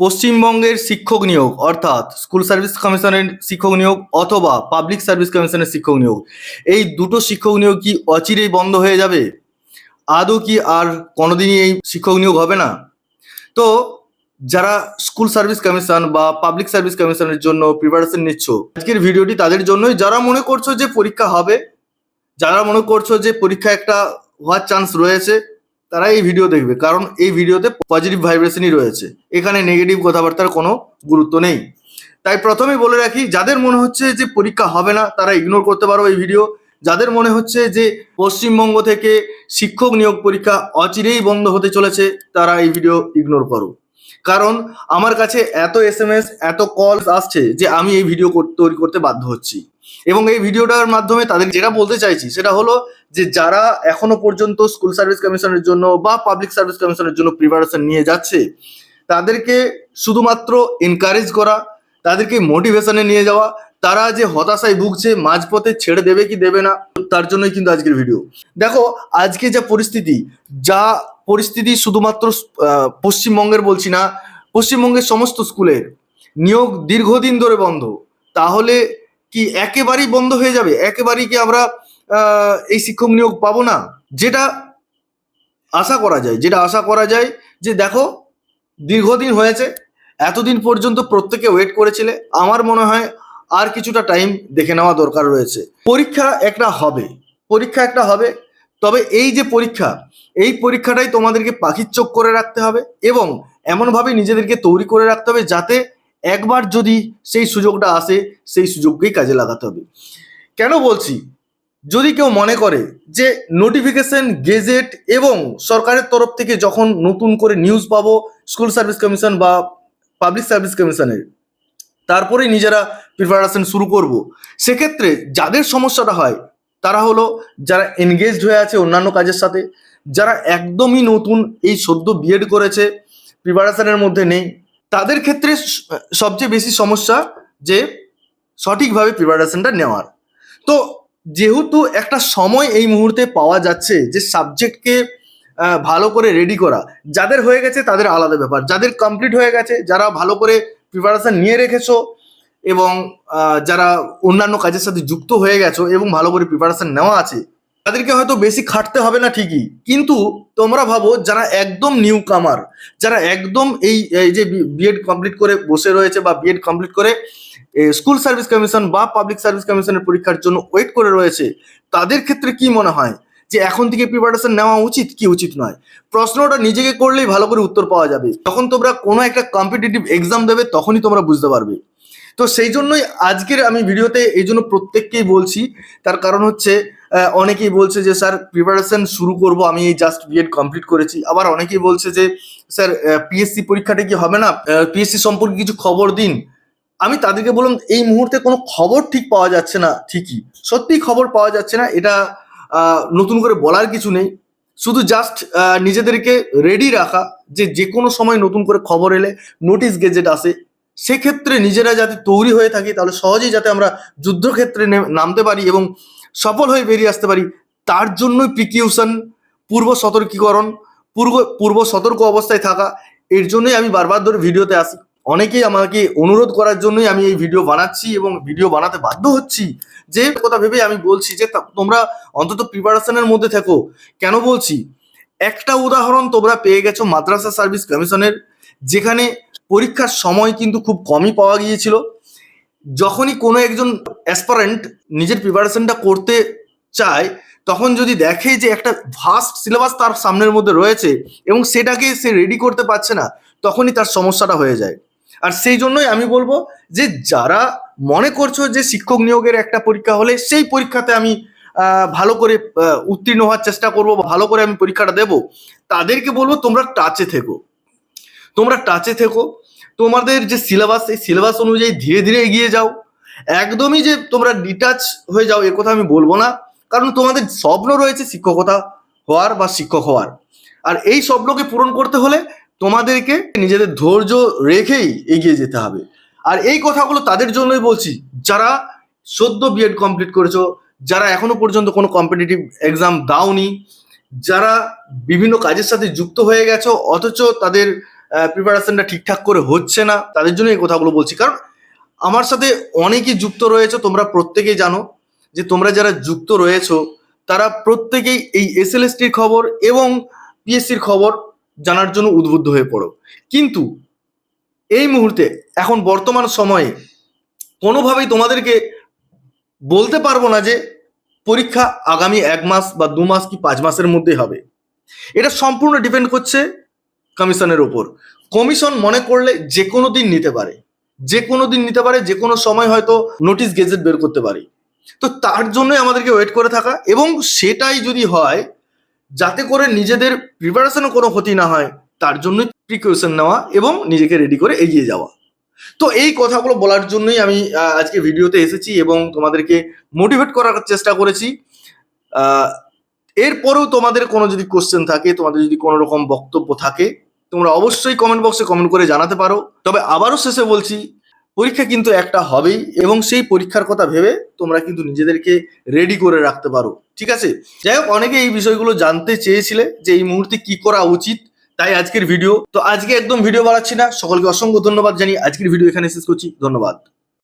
পশ্চিমবঙ্গের শিক্ষক নিয়োগ, অর্থাৎ স্কুল সার্ভিস কমিশনের শিক্ষক নিয়োগ অথবা পাবলিক সার্ভিস কমিশনের শিক্ষক নিয়োগ। এই দুটো শিক্ষক নিয়োগ কি অচিরেই বন্ধ হয়ে যাবে? আদৌ কি আর কোনোদিনই এই শিক্ষক নিয়োগ হবে না? তো, যারা স্কুল সার্ভিস কমিশন বা পাবলিক সার্ভিস কমিশনের জন্য প্রিপারেশন নিচ্ছ, আজকের ভিডিওটি তাদের জন্যই। যারা মনে করছ যে পরীক্ষা হবে, যারা মনে করছ যে পরীক্ষা একটা হওয়ার চান্স রয়েছে তারা এই ভিডিও দেখবে। কারণ এই ভিডিওতে পজিটিভ ভাইব্রেশনই রয়েছে। এখানে নেগেটিভ কথাবার্তার কোনো গুরুত্ব নেই। তাই প্রথমেই বলে রাখি, যাদের মনে হচ্ছে যে পরীক্ষা হবে না, তারা ইগনোর করতে পারো এই ভিডিও যাদের মনে হচ্ছে যে পশ্চিমবঙ্গ থেকে শিক্ষক নিয়োগ পরীক্ষা অচিরেই বন্ধ হতে চলেছে, তারা এই ভিডিও ইগনোর করো। কারণ আমার কাছে এত এস এম এস এত কল আসছে যে আমি এই ভিডিও তৈরি করতে বাধ্য হচ্ছি। এবং এই ভিডিওটার মাধ্যমে তাদের যেটা বলতে চাইছি, সেটা হলো যে যারা এখনও পর্যন্ত স্কুল সার্ভিস কমিশনের জন্য বা পাবলিক সার্ভিস কমিশনের জন্য প্রিপারেশন নিয়ে যাচ্ছে, তাদেরকে শুধুমাত্র এনকারেজ করা, তাদেরকে মোটিভেশনে নিয়ে যাওয়া, তারা যে হতাশায় ভুগছে, মাঝপথে ছেড়ে দেবে কি দেবে না, তার জন্যই কিন্তু আজকের ভিডিও দেখো, আজকে যা পরিস্থিতি যা পরিস্থিতি শুধুমাত্র পশ্চিমবঙ্গের বলছি না, পশ্চিমবঙ্গের সমস্ত স্কুলের নিয়োগ দীর্ঘদিন ধরে বন্ধ, তাহলে কি একেবারেই বন্ধ হয়ে যাবে? একেবারেই কি আমরা এই শিক্ষক নিয়োগ পাবো না, যেটা আশা করা যায়, যেটা আশা করা যায় যে দেখো, দীর্ঘদিন হয়েছে, এতদিন পর্যন্ত প্রত্যেকে ওয়েট করেছিলে, আমার মনে হয় আর কিছুটা টাইম দেখে নেওয়া দরকার রয়েছে। পরীক্ষা একটা হবে, পরীক্ষা একটা হবে, তবে এই যে পরীক্ষা, এই পরীক্ষাটাই তোমাদেরকে পাখির চোখ করে রাখতে হবে এবং এমনভাবে নিজেদেরকে তৈরি করে রাখতে হবে যাতে একবার যদি সেই সুযোগটা আসে, সেই সুযোগকেই কাজে লাগাতে হবে। কেন বলছি? যদি কেউ মনে করে যে নোটিফিকেশন গেজেট এবং সরকারের তরফ থেকে যখন নতুন করে নিউজ পাবো স্কুল সার্ভিস কমিশন বা পাবলিক সার্ভিস কমিশনের তারপরে নিজেরা প্রিপারেশন শুরু করব। সেক্ষেত্রে যাদের সমস্যাটা হয়, তারা হলো যারা এনগেজড হয়ে আছে অন্যান্য কাজের সাথে, যারা একদমই নতুন এই সদ্য বিএড করেছে প্রিপারেশনের মধ্যে নেই, তাদের ক্ষেত্রে সবচেয়ে বেশি সমস্যা যে সঠিকভাবে প্রিপারেশনটা নেওয়ার। তো যেহেতু একটা সময় এই মুহূর্তে পাওয়া যাচ্ছে যে সাবজেক্টকে ভালো করে রেডি করা, যাদের হয়ে গেছে তাদের আলাদা ব্যাপার। যাদের কমপ্লিট হয়ে গেছে, যারা ভালো করে প্রিপারেশান নিয়ে রেখেছো এবং যারা অন্যান্য কাজের সাথে যুক্ত হয়ে গেছো এবং ভালো করে প্রিপারেশান নেওয়া আছে তাদেরকে হয়তো বেশি খাটতে হবে না ঠিকই। কিন্তু তোমরা ভাবো যারা একদম নিউ কামার যারা একদম এই এই যে বিএড কমপ্লিট করে বসে রয়েছে বা বিএড কমপ্লিট করে স্কুল সার্ভিস কমিশন বা পাবলিক সার্ভিস কমিশনের পরীক্ষার জন্য ওয়েট করে রয়েছে, তাদের ক্ষেত্রে কি মনে হয়? যে এখন থেকে প্রিপারেশন নেওয়া উচিত কি উচিত নয়? প্রশ্নটা নিজেকে করলেই ভালো করে উত্তর পাওয়া যাবে। তখন তোমরা কোনো একটা কম্পিটিটিভ এক্সাম দেবে, তখনই তোমরা বুঝতে পারবে। তো সেই জন্যই আজকের আমি ভিডিওতে এই জন্য প্রত্যেককেই বলছি, তার কারণ হচ্ছে অনেকেই বলছে যে, স্যার প্রিপারেশন শুরু করব, আমি এই জাস্ট বিএড কমপ্লিট করেছি। আবার অনেকেই বলছে যে, স্যার পিএসসি পরীক্ষাটা কি হবে না? পিএসসি সম্পর্কে কিছু খবর দিন। আমি তাদেরকে বললাম, এই মুহূর্তে কোনো খবর ঠিক পাওয়া যাচ্ছে না। ঠিকই, সত্যিই খবর পাওয়া যাচ্ছে না, এটা নতুন করে বলার কিছু নেই। শুধু জাস্ট নিজেদেরকে রেডি রাখা যে যে কোনো সময় নতুন করে খবর এলে নোটিশ গেজেট আসে, সেক্ষেত্রে নিজেরা যাতে তৈরি হয়ে থাকি, তাহলে সহজেই যাতে আমরা যুদ্ধক্ষেত্রে নামতে পারি এবং সফল হয়ে বেরিয়ে আসতে পারি। তার জন্যই প্রিকিউশন পূর্ব সতর্কীকরণ, পূর্ব পূর্ব সতর্ক অবস্থায় থাকা, এর জন্যই আমি বারবার ধরে ভিডিওতে আসি। অনেকেই আমাকে অনুরোধ করার জন্যই আমি এই ভিডিও বানাচ্ছি এবং ভিডিও বানাতে বাধ্য হচ্ছি। যে কথা ভেবে আমি বলছি যে তোমরা অন্তত প্রিপারেশনের মধ্যে থেকো। কেন বলছি? একটা উদাহরণ তোমরা পেয়ে গেছো মাদ্রাসা সার্ভিস কমিশনের, যেখানে পরীক্ষার সময় কিন্তু খুব কমই পাওয়া গিয়েছিল। যখনই কোনো একজন অ্যাসপারেন্ট নিজের প্রিপারেশনটা করতে চায়, তখন যদি দেখে যে একটা ভাস্ট সিলেবাস তার সামনের মধ্যে রয়েছে এবং সেটাকে সে রেডি করতে পারছে না, তখনই তার সমস্যাটা হয়ে যায়। আর সেই জন্যই আমি বলব যে যারা মনে করছ যে শিক্ষক নিয়োগের একটা পরীক্ষা হলে সেই পরীক্ষাতে আমি ভালো করে উত্তীর্ণ হওয়ার চেষ্টা করব ভালো করে আমি পরীক্ষাটা দেব, তাদেরকে বলব তোমরা টাচে থেকো। তোমরা টাচে থেকো। তোমাদের যে সিলেবাস এই সিলেবাস অনুযায়ী ধীরে ধীরে এগিয়ে যাও। একদমই যে তোমরা ডিটাচ হয়ে যাও, এ কথা আমি বলব না। কারণ তোমাদের স্বপ্ন রয়েছে শিক্ষকতা হওয়ার বা শিক্ষক হওয়ার। আর এই স্বপ্নকে পূরণ করতে হলে তোমাদেরকে নিজেদের ধৈর্য রেখেই এগিয়ে যেতে হবে। আর এই কথাগুলো তাদের জন্যই বলছি, যারা সদ্য বিএড কমপ্লিট করেছ, যারা এখনও পর্যন্ত কোনো কম্পিটিটিভ এক্সাম দাওনি, যারা বিভিন্ন কাজের সাথে যুক্ত হয়ে গেছো, অথচ তাদের প্রিপারেশনটা ঠিকঠাক করে হচ্ছে না, তাদের জন্য এই কথাগুলো বলছি। কারণ আমার সাথে অনেকেই যুক্ত রয়েছে, তোমরা প্রত্যেকেই জানো যে তোমরা যারা যুক্ত রয়েছো, তারা প্রত্যেকেই এই এসএলএসটির খবর এবং পিএসসির খবর জানার জন্য উদ্বুদ্ধ হয়ে পড়ো। কিন্তু এই মুহূর্তে এখন বর্তমান সময়ে কোনোভাবেই তোমাদেরকে বলতে পারব না যে পরীক্ষা আগামী এক মাস বা দু মাস কি পাঁচ মাসের মধ্যেই হবে। এটা সম্পূর্ণ ডিপেন্ড করছে কমিশনের ওপর কমিশন মনে করলে যে কোনো দিন নিতে পারে। যে কোনো দিন নিতে পারে, যে কোনো সময় হয়তো নোটিশ, গেজেট বের করতে পারে। তো তার জন্যই আমাদেরকে ওয়েট করে থাকা এবং সেটাই যদি হয়, যাতে করে নিজেদের প্রিপারেশনও কোনো ক্ষতি না হয়, তার জন্যই প্রিকশন নেওয়া এবং নিজেকে রেডি করে এগিয়ে যাওয়া। তো এই কথাগুলো বলার জন্যই আমি আজকে ভিডিওতে এসেছি এবং তোমাদেরকে মোটিভেট করার চেষ্টা করেছি। এরপরেও তোমাদের কোনো যদি কোশ্চেন থাকে, তোমাদের যদি কোনো রকম বক্তব্য থাকে তোমরা অবশ্যই কমেন্ট বক্সে কমেন্ট করে জানাতে পারো। তবে আবারও শেষে বলছি, পরীক্ষা কিন্তু একটা হবেই এবং সেই পরীক্ষার কথা ভেবে তোমরা কিন্তু নিজেদেরকে রেডি করে রাখতে পারো। ঠিক আছে? যাই হোক, অনেকে এই বিষয়গুলো জানতে চেয়েছিলে যে এই মুহূর্তে কি করা উচিত তাই আজকের ভিডিও তো আজকে একদম ভিডিও বাড়াচ্ছি না। সকলকে অসংখ্য ধন্যবাদ জানি আজকের ভিডিও এখানে শেষ করছি। ধন্যবাদ।